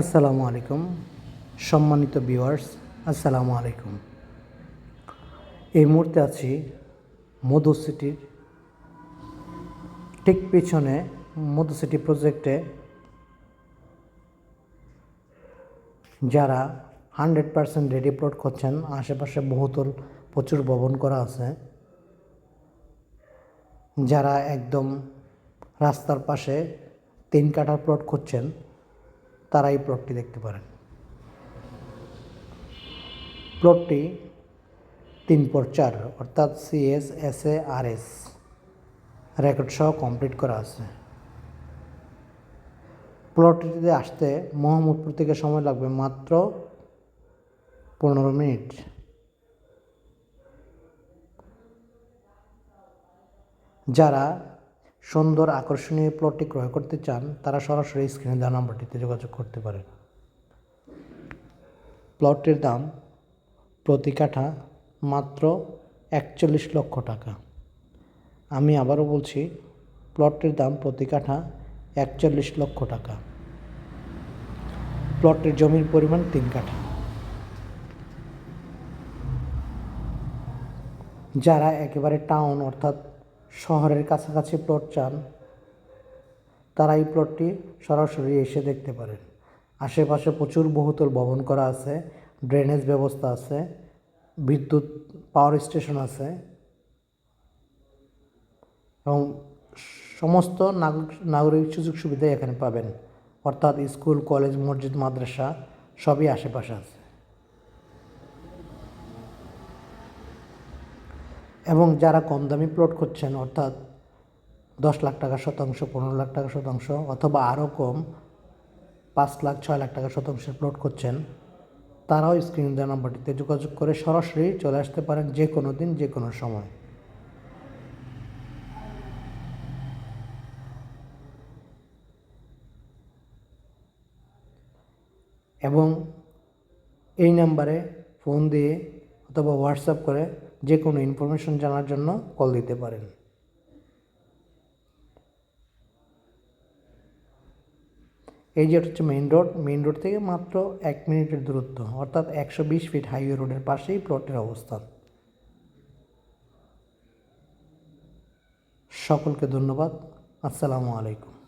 আসসালামু আলাইকুম, সম্মানিত ভিউয়ার্স, আসসালামু আলাইকুম। এই মুহূর্তে আছি মধু সিটির ঠিক পিছনে মধু সিটি প্রজেক্টে। যারা হান্ড্রেড পার্সেন্ট রেডি প্লট করছেন, আশেপাশে বহুতল প্রচুর ভবন করা আছে। যারা একদম রাস্তার পাশে তিন কাঠার প্লট করছেন তারা এই প্লটটি দেখতে পারেন। প্লটটি তিন পর চার, অর্থাৎ C S S A R S record সহ কমপ্লিট করা আছে। প্লটটিতে আসতে মোহাম্মদপুর থেকে সময় লাগবে মাত্র পনেরো মিনিট। যারা সুন্দর আকর্ষণীয় প্লটটি ক্রয় করতে চান, তারা সরাসরি স্ক্রিনে দেওয়া নাম্বারটিতে যোগাযোগ করতে পারেন। প্লটটির দাম প্রতি কাঠা মাত্র একচল্লিশ লক্ষ টাকা। আমি আবারও বলছি প্লটটির দাম প্রতি কাঠা একচল্লিশ লক্ষ টাকা। প্লটের জমির পরিমাণ তিন কাঠা। যারা একেবারে টাউন অর্থাৎ শহরের কাছাকাছি প্লট চান, তারা এই প্লটটি সরাসরি এসে দেখতে পারেন। আশেপাশে প্রচুর বহুতল ভবন করা আছে ড্রেনেজ ব্যবস্থা আছে, বিদ্যুৎ পাওয়ার স্টেশন আছে এবং সমস্ত নাগরিক নাগরিক সুযোগ সুবিধা এখানে পাবেন। অর্থাৎ স্কুল, কলেজ, মসজিদ, মাদ্রাসা সবই আশেপাশে আছে। এবং যারা কম দামি প্লট করছেন অর্থাৎ দশ লাখ টাকা শতাংশ, পনেরো লাখ টাকা শতাংশ অথবা আরও কম, পাঁচ লাখ, ছয় লাখ টাকা শতাংশের প্লট করছেন তারাও স্ক্রিন দেওয়া নাম্বারটিতে যোগাযোগ করে সরাসরি চলে আসতে পারেন যে কোনো দিন, যে কোনো সময়। এবং এই নাম্বারে ফোন দিয়ে অথবা হোয়াটসঅ্যাপ করে যে কোনো ইনফরমেশন জানার জন্য কল দিতে পারেন। এই যে হচ্ছে মেইন রোড মেইন রোড থেকে মাত্র এক মিনিটের দূরত্ব, অর্থাৎ একশো বিশ ফিট হাইওয়ে রোডের পাশেই প্লটের অবস্থান। সকলকে ধন্যবাদ। আসসালামু আলাইকুম।